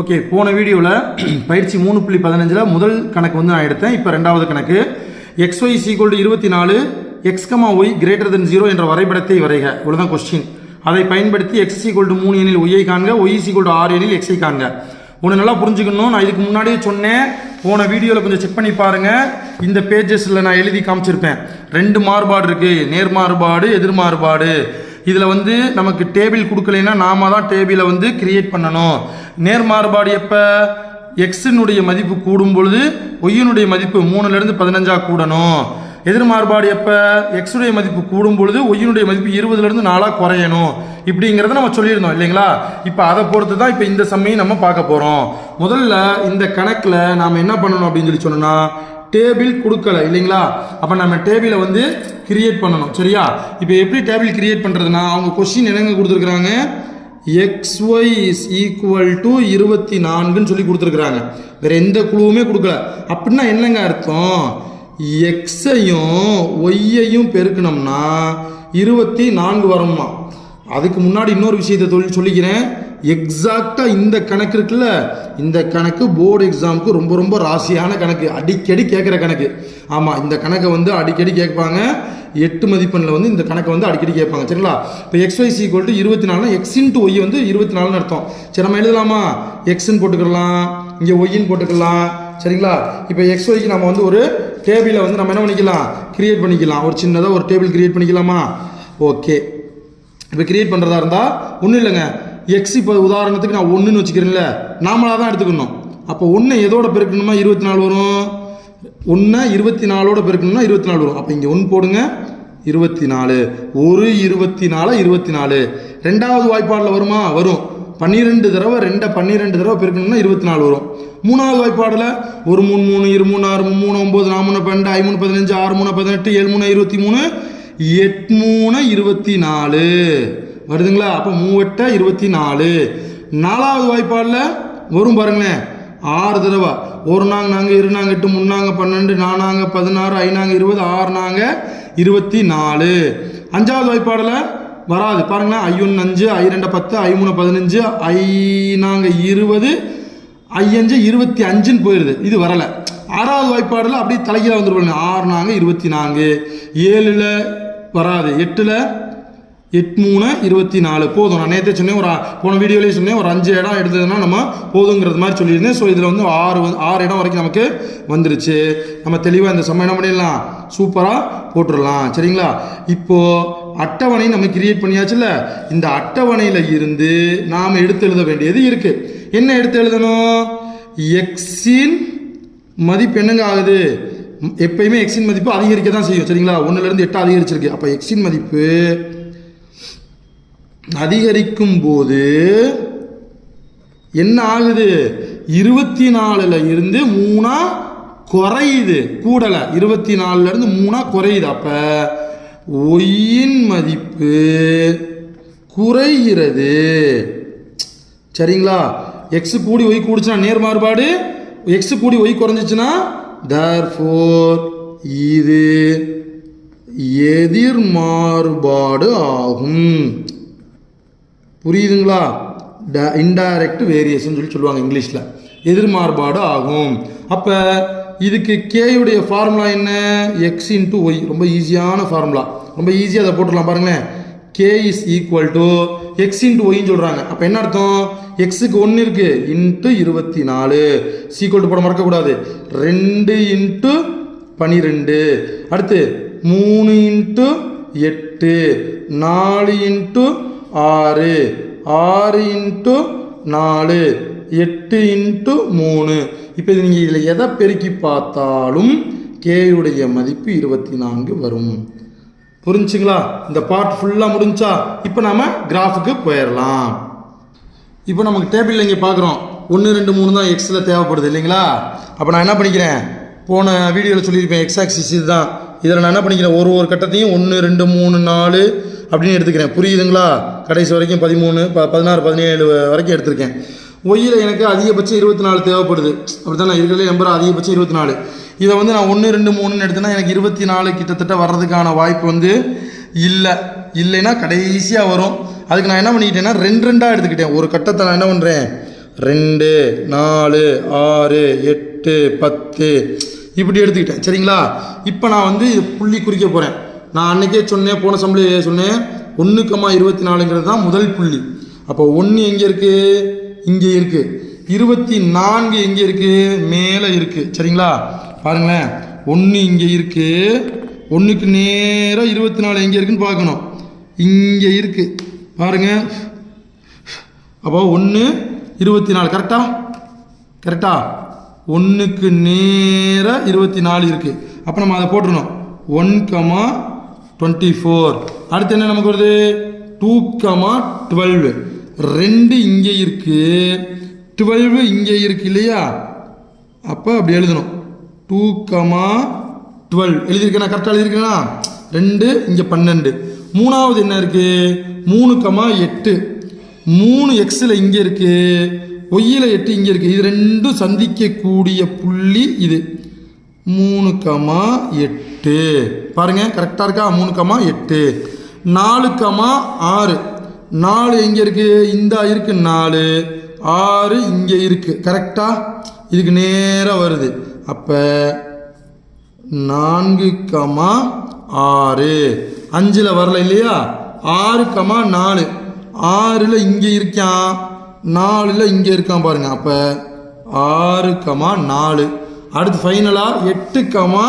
Okay போன வீடியோவில் பயிற்சி மூணு புள்ளி பதினஞ்சில் முதல் கணக்கு வந்து நான் எடுத்தேன். இப்போ ரெண்டாவது கணக்கு. எக்ஸ் ஒய் சீக்வல் டு இருபத்தி நாலு x comma y greater than zero என்ற வரைபடத்தை வரைக. இவ்வளோதான் கொஸ்டின் அதை பயன்படுத்தி எக்ஸ் சீக்வல் டு மூணு எனில் ஒய்யை காண்க ஒய் சீக்வல் டு ஆறு எனில் எக்ஸை காண்க. ஒன்று நல்லா புரிஞ்சுக்கணும். நான் இதுக்கு முன்னாடியே சொன்னேன். போன வீடியோவில் கொஞ்சம் செக் பண்ணி பாருங்கள் இந்த பேஜஸில் நான் எழுதி காமிச்சிருப்பேன். ரெண்டு மாறுபாடு இருக்குது நேர் மாறுபாடு எதிர் மாறுபாடு இதில் வந்து நமக்கு டேபிள் கொடுக்கலைன்னா நாம தான் டேபிளை வந்து கிரியேட் பண்ணணும். நேர் மாறுபாடு எப்போ? எக்ஸினுடைய மதிப்பு கூடும் பொழுது ஒய்யினுடைய மதிப்பு மூணுலேருந்து பதினஞ்சா கூடணும். எதிர் மாறுபாடு எப்போ? எக்ஸுடைய மதிப்பு கூடும் பொழுது ஒய்யினுடைய மதிப்பு இருபதுலேருந்து நாளாக குறையணும். இப்படிங்கிறத நம்ம சொல்லியிருந்தோம் இல்லைங்களா? இப்போ அதை பொறுத்து தான் இப்போ இந்த சம்மையும் நம்ம பார்க்க போகிறோம் முதல்ல இந்த கணக்கில் நாம் என்ன பண்ணணும் அப்படின்னு சொல்லி சொன்னோன்னா டேபிள் கொடுக்கல இல்லைங்களா? அப்போ நம்ம டேபிளை வந்து கிரியேட் பண்ணணும் சரியா? இப்போ எப்படி டேபிள் கிரியேட் பண்ணுறதுனா அவங்க கொஸ்டின் என்னங்க கொடுத்துருக்குறாங்க? X y is equal to இருபத்தி நான்குன்னு சொல்லி கொடுத்துருக்குறாங்க. வேறு எந்த குழுவுமே கொடுக்கல. அப்படின்னா என்னங்க அர்த்தம்? எக்ஸையும் ஒய்யையும் பெருக்கணும்னா இருபத்தி நான்கு வரணுமா அதுக்கு முன்னாடி இன்னொரு விஷயத்தை தொழில் சொல்லிக்கிறேன். எக்ஸாக்டாக இந்த கணக்கு இருக்குல்ல? இந்த கணக்கு போர்டு எக்ஸாமுக்கு ரொம்ப ரொம்ப ராசியான கணக்கு. அடிக்கடி கேட்குற கணக்கு. ஆமாம் இந்த கணக்கை வந்து அடிக்கடி கேட்பாங்க. எட்டு மதிப்பெண்ணில் வந்து இந்த கணக்கை வந்து அடிக்கடி கேட்பாங்க. சரிங்களா? இப்போ எக்ஸ் ஒய் சீக்வல் டு இருபத்தி நாலுனா எக்ஸ் இன்ட்டு ஒய் வந்து இருபத்தி நாலுன்னு அர்த்தம். சரி நம்ம எழுதலாமா? எக்ஸ்ன்னு போட்டுக்கலாம். இங்கே ஒய்ன்னு போட்டுக்கலாம். சரிங்களா? இப்போ எக்ஸ் ஒய்க்கு நம்ம வந்து ஒரு டேபிளை வந்து நம்ம என்ன பண்ணிக்கலாம்? கிரியேட் பண்ணிக்கலாம். ஒரு சின்னதாக ஒரு டேபிள் கிரியேட் பண்ணிக்கலாமா? ஓகே இப்போ கிரியேட் பண்ணுறதா இருந்தால் ஒன்றும் இல்லைங்க. எக்ஸ் இப்போ உதாரணத்துக்கு நான் ஒன்றுன்னு வச்சுக்கிறேன்ல நாமளாக தான் எடுத்துக்கணும். அப்போ ஒன்று எதோட பெருக்கணுமா இருபத்தி நாலு வரும். ஒன்றை இருபத்தி நாலோட பெருக்கணும்னா இருபத்தி நாலு வரும். அப்போ இங்கே ஒன்று போடுங்க இருபத்தி நாலு. ஒரு இருபத்தி நாலு இருபத்தி நாலு? ரெண்டாவது வாய்ப்பாடில் வருமா? வரும். பன்னிரெண்டு தடவை ரெண்டை பன்னிரெண்டு தடவை பெருக்கணும்னா இருபத்தி நாலு வரும். மூணாவது வாய்ப்பாடில் ஒரு மூணு மூணு இரு மூணு ஆறு மூணு ஒம்பது நாலு மூணு பன்னெண்டு ஐ மூணு பதினஞ்சு ஆறு மூணு பதினெட்டு ஏழு மூணு இருபத்தி மூணு எட்மூணு இருபத்தி நாலு. வருதுங்களா? அப்போ மூவெட்ட இருபத்தி நாலு நாலாவது வாய்ப்பாடில் வரும் பாருங்களேன். ஆறு தடவை. ஒரு நாங்க நாங்கள் இரு நாங்கள் எட்டு முன்னாங்க பன்னெண்டு நானாங்க பதினாறு ஐநாங்க இருபது ஆறு நாங்க இருபத்தி நாலு அஞ்சாவது வாய்ப்பாடில் வராது. பாருங்களேன். ஐயொன்று அஞ்சு ஐ ரெண்டு பத்து ஐ மூணு பதினஞ்சு ஐ நாங்க இருபது ஐயஞ்சு இருபத்தி அஞ்சுன்னு போயிடுது இது வரலை. ஆறாவது வாய்ப்பாடில் அப்படியே தலைகீழ வந்துருப்பாங்க ஆறு நாங்க இருபத்தி நான்கு. ஏழில் வராது. எட்டில் எட் மூணு இருபத்தி நாலு. போதும். நான் நேற்றே சொன்னேன் ஒரு போன வீடியோலேயே சொன்னேன் ஒரு அஞ்சு இடம் எடுத்ததுன்னா நம்ம போதுங்கிறது மாதிரி சொல்லியிருந்தேன். ஸோ இதில் வந்து ஆறு வந்து ஆறு இடம் வரைக்கும் நமக்கு வந்துருச்சு. நம்ம தெளிவாக இந்த சம்ம என்ன பண்ணிடலாம். சூப்பராக போட்டுடலாம். சரிங்களா? இப்போது அட்டவணை நம்ம கிரியேட் பண்ணியாச்சுல்ல? இந்த அட்டவணையில் இருந்து நாம் எடுத்து எழுத வேண்டியது இருக்குது என்ன எடுத்து எழுதணும்? எக்ஸின் மதிப்பு என்னங்க ஆகுது? எப்பயுமே எக்ஸின் மதிப்பு அதிகரிக்க தான் செய்யும். சரிங்களா? ஒன்றுலேருந்து எட்டாக அதிகரிச்சிருக்கு. அப்போ எக்ஸின் மதிப்பு அதிகரிக்கும் போது என்ன ஆகுது? இருபத்தி நாலுல இருந்து மூணா குறையுது. கூடலை. இருபத்தி நாலுல இருந்து மூணா குறையுது. அப்ப ஒய்யின் மதிப்பு குறைகிறது. சரிங்களா? எக்ஸ் கூடி ஒய் கூடிச்சுன்னா நேர் மாறுபாடு? எக்ஸ் கூடி ஒய் குறைஞ்சிச்சுன்னா ஃபோர் இது எதிர் மாறுபாடு ஆகும். புரியுதுங்களா? ட இன்டைரக்ட் வேரியேஷன் சொல்லி சொல்லுவாங்க இங்கிலீஷில். எதிர்மாறுபாடு ஆகும். அப்போ இதுக்கு கேயுடைய ஃபார்முலா என்ன? எக்ஸ் இன்ட்டு ஒய் ரொம்ப ஈஸியான ஃபார்முலா ரொம்ப ஈஸியாக அதை போட்டுடலாம் பாருங்களேன். K is equal to x into ஒய்ன்னு சொல்கிறாங்க அப்போ என்ன அர்த்தம்? எக்ஸுக்கு ஒன்று இருக்குது இன்ட்டு இருபத்தி நாலு சீக்குவல் டு போட மறக்கக்கூடாது. ரெண்டு இன்ட்டு பனிரெண்டு. அடுத்து மூணு இன்ட்டு எட்டு. நாலு இன்ட்டு ஆறு. ஆறு இன்ட்டு நாலு. எட்டு இன்ட்டு மூணு. இப்போ இது நீங்கள் இதில் எதை பெருக்கி பார்த்தாலும் கேயுடைய மதிப்பு இருபத்தி நான்கு வரும். புரிஞ்சுங்களா? இந்த பார்ட் ஃபுல்லாக முடிஞ்சா இப்போ நாம் கிராஃபுக்கு போயிடலாம் இப்போ நமக்கு டேபிளில் இங்கே பார்க்குறோம். ஒன்று ரெண்டு மூணு தான் எக்ஸில் தேவைப்படுது இல்லைங்களா? அப்போ நான் என்ன பண்ணிக்கிறேன்? போன வீடியோவில் சொல்லியிருப்பேன் எக்ஸ் ஆக்சிஸ் இதுதான். இதில் நான் என்ன பண்ணிக்கிறேன்? ஒரு ஒரு கட்டத்தையும் ஒன்று ரெண்டு மூணு நாலு அப்படின்னு எடுத்துக்கிறேன். புரியுதுங்களா? கடைசி வரைக்கும் பதிமூணு ப பதினாறு பதினேழு வரைக்கும் எடுத்திருக்கேன். ஒய்யில் எனக்கு அதிகபட்சம் இருபத்தி நாலு தேவைப்படுது. அப்படி தான் நான் இருக்கிறதே நம்பர் அதிகபட்சம் இருபத்தி நாலு இதை வந்து நான் ஒன்று ரெண்டு மூணுன்னு எடுத்தேன்னா எனக்கு இருபத்தி நாலு கிட்டத்தட்ட வர்றதுக்கான வாய்ப்பு வந்து இல்லை. இல்லைன்னா கடைசியாக வரும். அதுக்கு நான் என்ன பண்ணிக்கிட்டேன்னா ரெண்டு ரெண்டாக எடுத்துக்கிட்டேன். ஒரு கட்டத்தை நான் என்ன பண்ணுறேன் ரெண்டு நாலு ஆறு எட்டு பத்து. இப்படி எடுத்துக்கிட்டேன். சரிங்களா? இப்போ நான் வந்து புள்ளி குறிக்க போகிறேன் நான் அன்னைக்கே சொன்னேன் போன சம்பளி சொன்னேன். ஒன்று கம்மா இருபத்தி நாலுங்கிறது தான் முதல் புள்ளி. அப்போ ஒன்று எங்கே இருக்குது இங்கே இருக்குது இருபத்தி நான்கு எங்கே இருக்குது மேலே இருக்குது சரிங்களா? பாருங்களேன். ஒன்று இங்கே இருக்குது ஒன்றுக்கு நேராக இருபத்தி நாலு எங்கே இருக்குன்னு பார்க்கணும். இங்கே இருக்குது பாருங்கள் அப்போ ஒன்று இருபத்தி நாலு கரெக்டா? கரெக்டா? ஒன்றுக்கு நேராக இருபத்தி நாலு இருக்குது அப்போ நம்ம அதை போட்டுருணும் ஒன் கமா டுவெண்ட்டி ஃபோர் அடுத்து என்ன நமக்கு வருது? டூ கமா டுவெல் ரெண்டு இங்கே இருக்குது டுவெல்வு இங்கே இருக்கு இல்லையா? அப்போ அப்படி எழுதணும். டூ கமா டுவெல் எழுதியிருக்கேனா? கரெக்டாக எழுதியிருக்கேனா? ரெண்டு இங்கே பன்னெண்டு. மூணாவது என்ன இருக்குது மூணு கமா எட்டு. மூணு எக்ஸில் இங்கே இருக்குது ஒய்யில் எட்டு இங்கே இருக்குது இது ரெண்டும் சந்திக்கக்கூடிய புள்ளி இது. மூணு கமா எட்டு. பாருங்க கரெக்டாக இருக்கா? மூணு கமா எட்டு. நாலு கமா ஆறு. நாலு எங்கே இருக்குது இந்த இருக்கு நாலு. ஆறு இங்கே இருக்குது கரெக்டாக இதுக்கு நேராக வருது. அப்போ நான்கு கமா ஆறு. அஞ்சில் வரல இல்லையா? ஆறு கமா நாலு. ஆறில் இங்கே இருக்கான். நாலில் இங்கே இருக்கான் பாருங்கள் அப்போ ஆறு கமா நாலு. அடுத்து ஃபைனலாக எட்டு கமா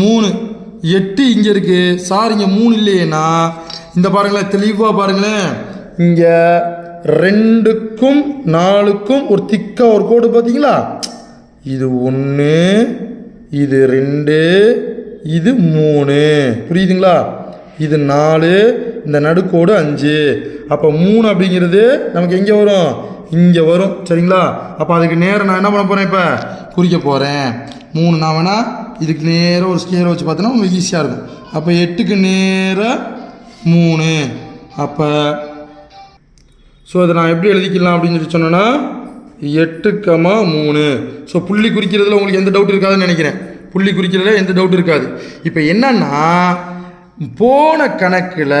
மூணு. எட்டு இங்கே இருக்குது சார் இங்கே மூணு இல்லையேண்ணா. இந்த பாருங்களேன் தெளிவாக பாருங்களேன் இங்கே ரெண்டுக்கும் நாலுக்கும் ஒரு திக்கா ஒரு கோடு பார்த்தீங்களா? இது ஒன்று இது ரெண்டு இது மூணு. புரியுதுங்களா? இது நாலு இந்த நடுக்கோடு அஞ்சு. அப்போ மூணு அப்படிங்கிறது நமக்கு எங்கே வரும்? இங்கே வரும். சரிங்களா? அப்போ அதுக்கு நேரம் நான் என்ன பண்ண போகிறேன் இப்போ? குறிக்க போகிறேன் மூணு நான் வேணால் இதுக்கு நேராக ஒரு ஸ்கேர் வச்சு பார்த்தோன்னா உங்களுக்கு ஈஸியாக இருக்கும். அப்போ எட்டுக்கு நேராக மூணு. அப்போ ஸோ அதை நான் எப்படி எழுதிக்கலாம் அப்படின்னு சொல்லி சொன்னேன்னா எட்டு கமா மூணு. ஸோ புள்ளி குறிக்கிறதுல உங்களுக்கு எந்த டவுட் இருக்காதுன்னு நினைக்கிறேன். புள்ளி குறிக்கிறதுல எந்த டவுட் இருக்காது. இப்போ என்னன்னா போன கணக்கில்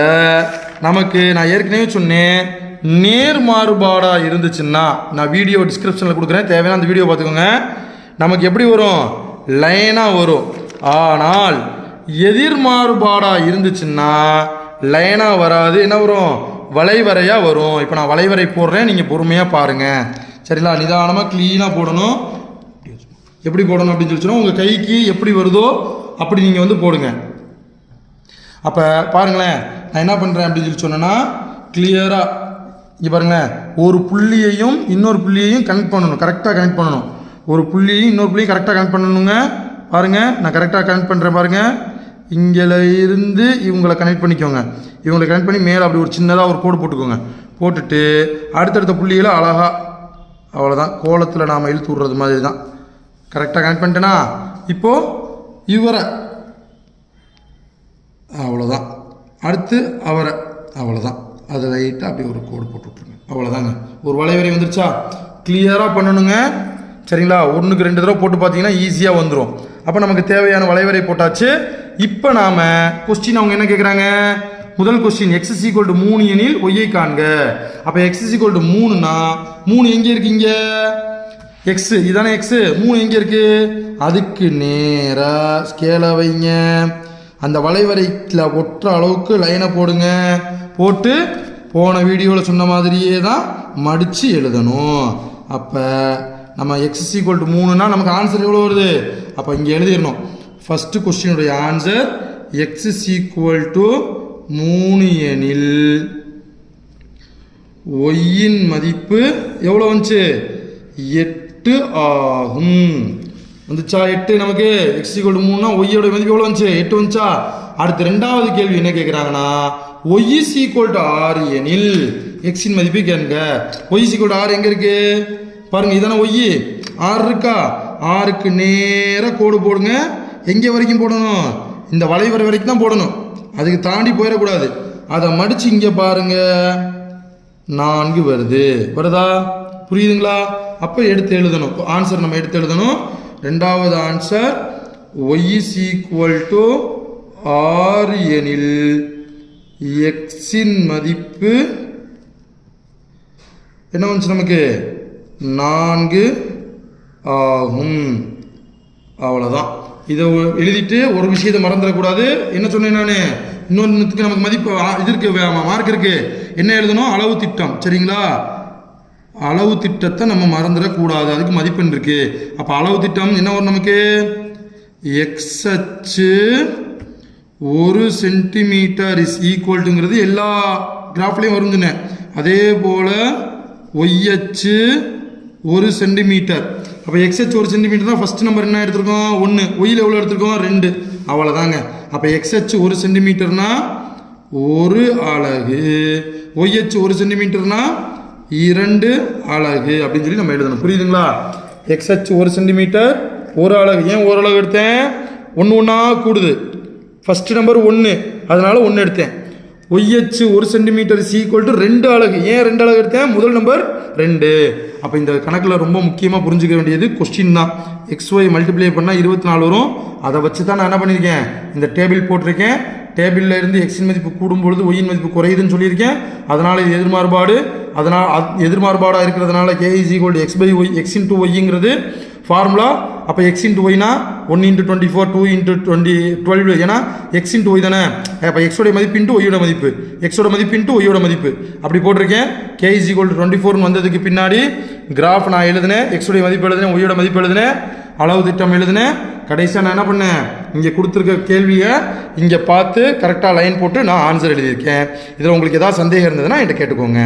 நமக்கு நான் ஏற்கனவே சொன்னேன் நேர் மாறுபாடாக இருந்துச்சுன்னா நான் வீடியோ டிஸ்கிரிப்ஷனில் கொடுக்குறேன். தேவையான அந்த வீடியோ பார்த்துக்கோங்க. நமக்கு எப்படி வரும்? லைனாக வரும். ஆனால் எதிர் மாறுபாடாக இருந்துச்சுன்னா லைனாக வராது. என்ன வரும்? வளைவரையாக வரும். இப்போ நான் வளைவரை போடுறேன். நீங்கள் பொறுமையாக பாருங்கள் சரிங்களா? நிதானமாக க்ளீனாக போடணும். எப்படி போடணும் அப்படின்னு சொல்லி உங்கள் கைக்கு எப்படி வருதோ அப்படி நீங்கள் வந்து போடுங்க. அப்போ பாருங்களேன். நான் என்ன பண்ணுறேன் அப்படின்னு சொல்லி சொன்னேன்னா கிளியராக இங்கே பாருங்களேன் ஒரு புள்ளியையும் இன்னொரு புள்ளியையும் கனெக்ட் பண்ணணும் கரெக்டாக கனெக்ட் பண்ணணும். ஒரு புள்ளியையும் இன்னொரு புள்ளியும் கரெக்டாக கனெக்ட் பண்ணணுங்க. பாருங்கள் நான் கரெக்டாக கனெக்ட் பண்ணுறேன் பாருங்கள் இங்கே இருந்து இவங்களை கனெக்ட் பண்ணிக்கோங்க. இவங்களை கனெக்ட் பண்ணி மேலே அப்படி ஒரு சின்னதாக ஒரு கோடு போட்டுக்கோங்க. போட்டுட்டு அடுத்தடுத்த புள்ளிகளை அழகாக அவ்வளோதான் கோலத்தில் நாம் இழுத்து விட்றது மாதிரி தான் கரெக்டாக கனெக்ட் பண்ணிட்டேனா? இப்போது இவரை. அவ்வளோதான் அடுத்து அவரை. அவ்வளோதான் அது லைட்டாக அப்படியே ஒரு கோடு போட்டு விட்ருங்க அவ்வளோதாங்க ஒரு வளைவரை வந்துருச்சா? கிளியராக பண்ணணுங்க சரிங்களா? ஒன்றுக்கு ரெண்டு தடவை போட்டு பார்த்தீங்கன்னா ஈஸியாக வந்துடும் அப்போ நமக்கு தேவையான வளைவரை போட்டாச்சு. இப்போ நாம் கொஸ்டின் அவங்க என்ன கேட்குறாங்க முதல் கொஸ்டின் எக்ஸ் ஈக்குவல் டு மூணு எனில் ஒய்யை காண்க. அப்போ எக்ஸ் ஈக்குவல் டு மூணுனா மூணு எங்கே இருக்கீங்க எக்ஸ் இதானே எக்ஸு மூணு எங்கே இருக்கு? அதுக்கு நேராக ஸ்கேலை வைங்க. அந்த வளைவரையில் ஒட்டுற அளவுக்கு லைனை போடுங்க. போட்டு போன வீடியோவில் சொன்ன மாதிரியே தான் மடித்து எழுதணும். அப்போ நம்ம எக்ஸ் ஈக்குவல் டு மூணுனா நமக்கு ஆன்சர் எவ்வளோ வருது? அப்போ இங்கே எழுதிடணும். ஃபஸ்ட்டு கொஸ்டினுடைய ஆன்சர் எக்ஸ் ஈக்குவல் டு மூணு எனில் ஒய்யின் மதிப்பு எவ்வளோ வந்துச்சு? எட்டு ஆகும். வந்துச்சா எட்டு நமக்கு? எக்ஸ் ஈக்குவல் மூணுனா ஒய்யோட மதிப்பு எவ்வளோ வந்துச்சு? எட்டு வந்துச்சா? அடுத்து ரெண்டாவது கேள்வி என்ன கேட்குறாங்கன்னா ஒய் இஸ் ஈக்குவல் டு ஆறு எனில் எக்ஸின் மதிப்பு கேளுங்க ஒய் இஸ் ஈக்குவல் டு ஆறு எங்கே இருக்கு? பாருங்க இதான ஒய் ஆறு இருக்கா? ஆருக்கு நேராக கோடு போடுங்க. எங்கே வரைக்கும் போடணும்? இந்த வளைவரை வரைக்கும் தான் போடணும். அதுக்கு தாண்டி போயிடக்கூடாது. அதை மடிச்சு இங்கே பாருங்க. நான்கு வருது. வருதா? புரியுதுங்களா? அப்போ எடுத்து எழுதணும். ஆன்சர் நம்ம எடுத்து எழுதணும். ரெண்டாவது answer y is equal to r எனில் எக்ஸின் மதிப்பு என்ன வந்துச்சு நமக்கு? நான்கு ஆகும். அவ்வளோதான் இதை எழுதிட்டு ஒரு விஷயத்தை மறந்துடக்கூடாது. என்ன சொன்னேன் நான்? இன்னொன்றுக்கு நமக்கு மதிப்பு இது இருக்கு மார்க் இருக்கு. என்ன எழுதணும்? அளவு திட்டம். சரிங்களா? அளவு திட்டத்தை நம்ம மறந்துடக்கூடாது. அதுக்கு மதிப்பெண் இருக்கு? அப்போ அளவு திட்டம் என்ன வரும் நமக்கு? எக்ஸ் அச்சு ஒரு சென்டிமீட்டர் இஸ் ஈக்குவல்ட்டுங்கிறது எல்லா கிராஃப்லேயும் வருங்கண்ணே. அதே போல் ஒய் அச்சு ஒரு சென்டிமீட்டர் அப்போ எக்ஸ்எச் ஒரு சென்டிமீட்டர் தான் ஃபஸ்ட் நம்பர் என்ன எடுத்திருக்கோம்? ஒன்று ஒயில் எவ்வளோ எடுத்திருக்கோம்? ரெண்டு. அவ்வளோதாங்க அப்போ எக்ஸ் அச்சு ஒரு சென்டிமீட்டர்னா ஒரு அலகு. ஒய் அச்சு ஒரு சென்டிமீட்டர்னா இரண்டு அலகு அப்படின்னு சொல்லி நம்ம எழுதணும். புரியுதுங்களா? எக்ஸ் அச்சு ஒரு சென்டிமீட்டர் ஒரு அலகு. ஏன் ஒரு அழகு எடுத்தேன்? ஒன்று ஒன்றா கூடுது. ஃபஸ்ட்டு நம்பர் ஒன்று அதனால ஒன்று எடுத்தேன். ஒய்ஹெச் ஒரு சென்டிமீட்டர் ஈக்குவல் டு ரெண்டு அலகு. ஏன் ரெண்டு அலகு எடுத்தேன்? முதல் நம்பர் ரெண்டு. அப்போ இந்த கணக்கில் ரொம்ப முக்கியமாக புரிஞ்சுக்க வேண்டியது கொஸ்டின் தான். எக்ஸ் ஒய் மல்டிப்ளை பண்ணால் இருபத்தி நாலு வரும். அதை வச்சு தான் நான் என்ன பண்ணியிருக்கேன் இந்த டேபிள் போட்டிருக்கேன். டேபிளில் இருந்து எக்ஸின் மதிப்பு கூடும் பொழுது ஒய்யின் மதிப்பு குறையுதுன்னு சொல்லியிருக்கேன். அதனால் இது எதிர்மாறுபாடு. அதனால் அது- எதிர்மாறுபாடாக இருக்கிறதுனால k is equal x by y x into ஒய்ங்கிறது formula அப்போ x into ஒய்னா one into twenty four two into twenty twelve ஏன்னா எக்ஸ் இன்ட்டு ஒய் தானே. அப்போ எக்ஸோடைய மதிப்பு இன்ட்டு ஒய்யோட மதிப்பு. எக்ஸோட மதிப்பு இன்ட்டு ஒய்யோட மதிப்பு. அப்படி போட்டிருக்கேன். கே இஸ் ஈக்குவல் டுவெண்ட்டி ஃபோர்னு வந்ததுக்கு பின்னாடி கிராஃப் நான் எழுதினேன். எக்ஸோடைய மதிப்பு எழுதினேன் ஒய்யோட மதிப்பு எழுதினேன். அளவு திட்டம் எழுதினேன் கடைசியாக நான் என்ன பண்ணேன்? இங்கே கொடுத்துருக்க கேள்வியை இங்கே பார்த்து கரெக்டாக லைன் போட்டு நான் ஆன்சர் எழுதியிருக்கேன். இதில் உங்களுக்கு ஏதாவது சந்தேகம் இருந்ததுன்னா என்கிட்ட கேட்டுக்கோங்க.